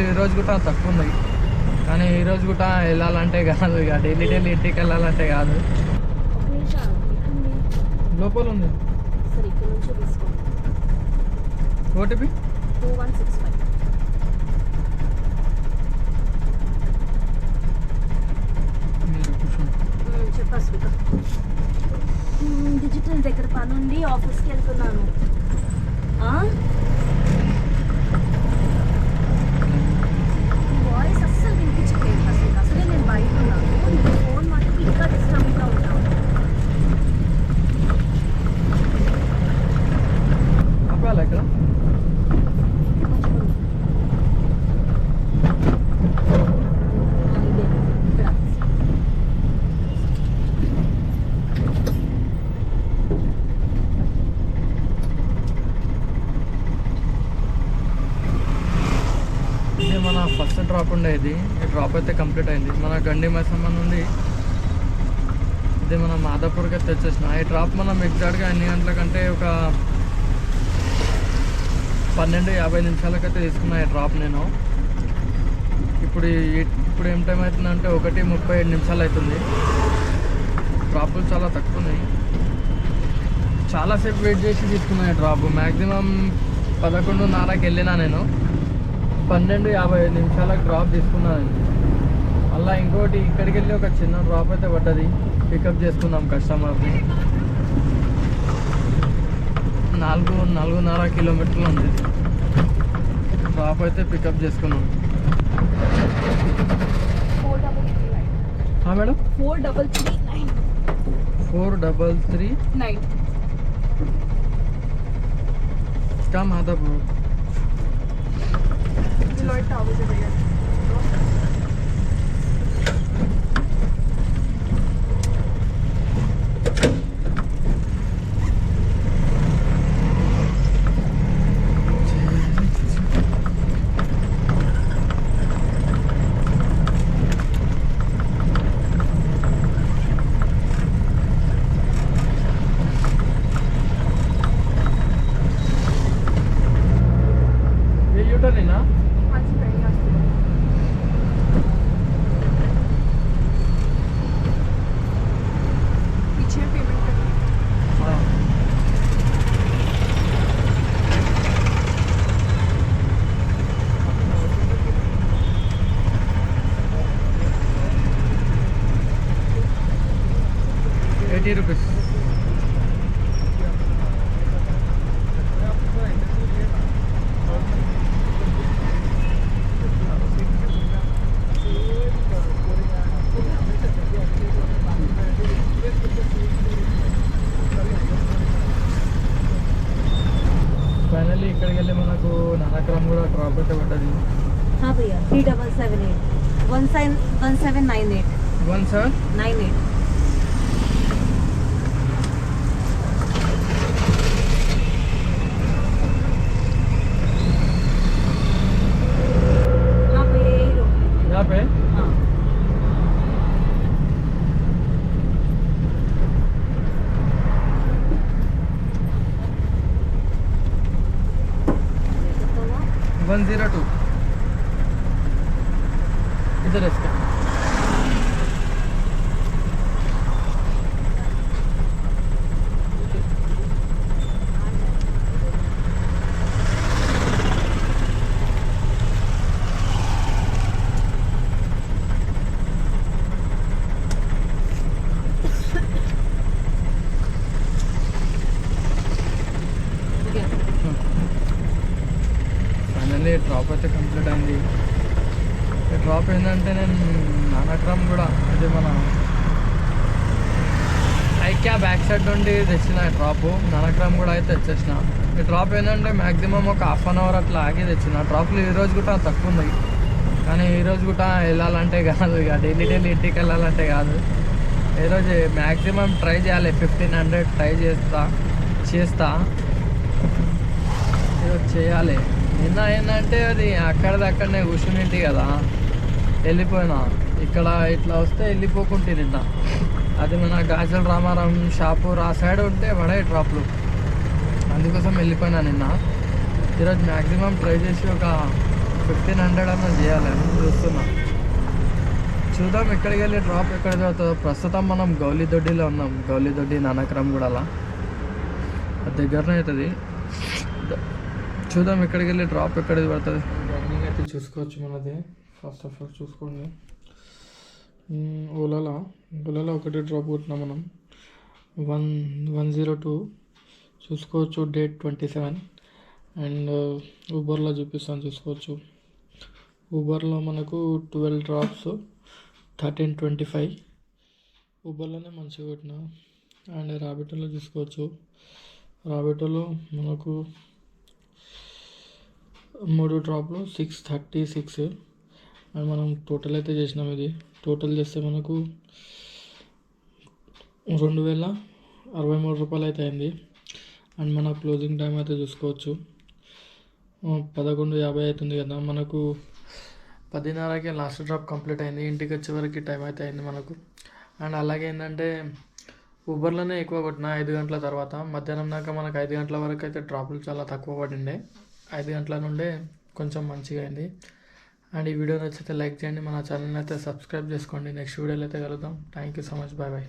ఈ రోజు కూడా తక్కువ ఉన్నాయి కానీ ఈ రోజు కూడా వెళ్ళాలంటే కాదు ఇక డైలీ డైలీ ఇంటికి వెళ్ళాలంటే కాదు. ఒక నిమిషం ఎక్కడుంది లోపల ఉంది OTP? Two one six five. Digital దగ్గర పని ఉంది ఆఫీస్కి వెళ్తున్నాను. ఇక్కడ మన ఫస్ట్ డ్రాప్ ఉండేది. ఈ డ్రాప్ అయితే కంప్లీట్ అయింది. మన గండి మైసమ్మ నుండి ఇది మనం మాదాపూర్కి అయితే ఈ డ్రాప్ మనం ఎగ్జాక్ట్గా ఎన్ని గంటలకంటే ఒక పన్నెండు యాభై నిమిషాలకైతే తీసుకున్నా ఈ డ్రాప్ నేను. ఇప్పుడు ఇప్పుడు ఏం టైం అవుతుందంటే ఒకటి ముప్పై ఏడు నిమిషాలు అవుతుంది. డ్రాపులు చాలా తక్కువ ఉన్నాయి చాలాసేపు వెయిట్ చేసి తీసుకున్నా ఈ డ్రాప్. మ్యాక్సిమం పదకొండున్నరకి వెళ్ళినా నేను. పన్నెండు యాభై ఐదు నిమిషాలకు డ్రాప్ తీసుకున్నాను అలా ఇంకోటి ఇక్కడికి వెళ్ళి ఒక చిన్న డ్రాప్ అయితే పడ్డది పికప్ చేసుకున్నాం కస్టమర్ని నాలుగు నాలుగున్నర కిలోమీటర్లు ఉంది డ్రాప్ అయితే పికప్ చేసుకున్నాం ఫోర్ డబల్ త్రీ నైన్ ఆ madam four double three nine four double three nine क्या Madhopur Deloitte eighty rupees finally ఇక్కడికి వెళ్ళి మనకు నానక్రమ్ కూడా డ్రాప్ అయితే పడ్డది हाँ भैया three double seven eight one nine one seven nine eight one seven nine eight one zero two इधरच का డ్రాప్ అయితే కంప్లీట్ అయింది. డ్రాప్ ఏంటంటే నేను అనక్రమ్ కూడా ఇది మన ఐక్యా బ్యాక్ సైడ్ నుండి తెచ్చిన డ్రాప్ నానక్రమ్ కూడా అయితే తెచ్చేసిన. ఈ డ్రాప్ ఏంటంటే మ్యాక్సిమం ఒక హాఫ్ అన్ అవర్ అట్లా ఆగి తెచ్చిన. డ్రాప్లు ఈ రోజు కూడా తక్కువ ఉన్నాయి. కానీ ఈ రోజు కూడా వెళ్ళాలంటే కాదు ఇక. డైలీ డైలీ ఇంటికి వెళ్ళాలంటే కాదు. ఈరోజు మ్యాక్సిమం ట్రై చేయాలి. ఫిఫ్టీన్ హండ్రెడ్ ట్రై చేస్తా చేస్తా. ఈరోజు చేయాలి. నిన్న ఏంటంటే అది అక్కడిది అక్కడనే కూర్చునింటి కదా. వెళ్ళిపోయినా. ఇక్కడ ఇట్లా వస్తే వెళ్ళిపోకుంటే నిన్న. అది మన గాజుల రామారాం షాపు ఆ సైడ్ ఉంటే పడే డ్రాప్లు. అందుకోసం వెళ్ళిపోయినా నిన్న. ఈరోజు మ్యాక్సిమం ట్రై చేసి ఒక ఫిఫ్టీన్ హండ్రెడ్ అన్న చేయాలని చూస్తున్నా. చూద్దాం ఎక్కడికి వెళ్ళి డ్రాప్ ఎక్కడ చదువుతుందో ప్రస్తుతం మనం గౌలిదొడ్డిలో ఉన్నాం. గౌలిదొడ్డి నానక్రమ్ కూడా అలా దగ్గరనే అవుతుంది. చూద్దాం ఎక్కడికి వెళ్ళి డ్రాప్ ఎక్కడికి పడుతుంది. రన్నింగ్ అయితే చూసుకోవచ్చు మనది. ఫస్ట్ ఆఫ్ ఆల్ చూసుకోండి. ఓలాలో ఓలాలో ఒకటి డ్రాప్ కొట్టినాం మనం. వన్ వన్ జీరో టూ చూసుకోవచ్చు డేట్ ట్వంటీ సెవెన్ అండ్ ఊబర్లో చూపిస్తాను చూసుకోవచ్చు. ఊబర్లో మనకు twelve drops thirteen twenty five ఊబర్లోనే మంచిగా కొట్టిన. అండ్ రాబిటోలో చూసుకోవచ్చు. రాబిటోలో మనకు మూడు డ్రాప్లు సిక్స్ థర్టీ సిక్స్ అండ్ మనం టోటల్ అయితే చేసినాం ఇది. టోటల్ చేస్తే మనకు రెండు వేల అరవై మూడు రూపాయలు అయితే అయింది. అండ్ మన క్లోజింగ్ టైం అయితే చూసుకోవచ్చు. పదకొండు యాభై అవుతుంది కదా మనకు పదిన్నరకే లాస్ట్ డ్రాప్ కంప్లీట్ అయింది. ఇంటికి వచ్చే వరకు టైం అయితే అయింది మనకు. అండ్ అలాగే ఏంటంటే ఊబర్లోనే ఎక్కువ కొట్టిన ఐదు గంటల తర్వాత. మధ్యాహ్నం దాకా మనకు ఐదు గంటల వరకు అయితే డ్రాపులు చాలా తక్కువ పడిండే. ఐదు గంటల నుండే కొంచెం మంచిగా అయింది. అండ్ ఈ వీడియో నచ్చితే లైక్ చేయండి. మన ఛానల్ అయితే సబ్స్క్రైబ్ చేసుకోండి. నెక్స్ట్ వీడియోలో అయితే కలుద్దాం. Thank you so much bye bye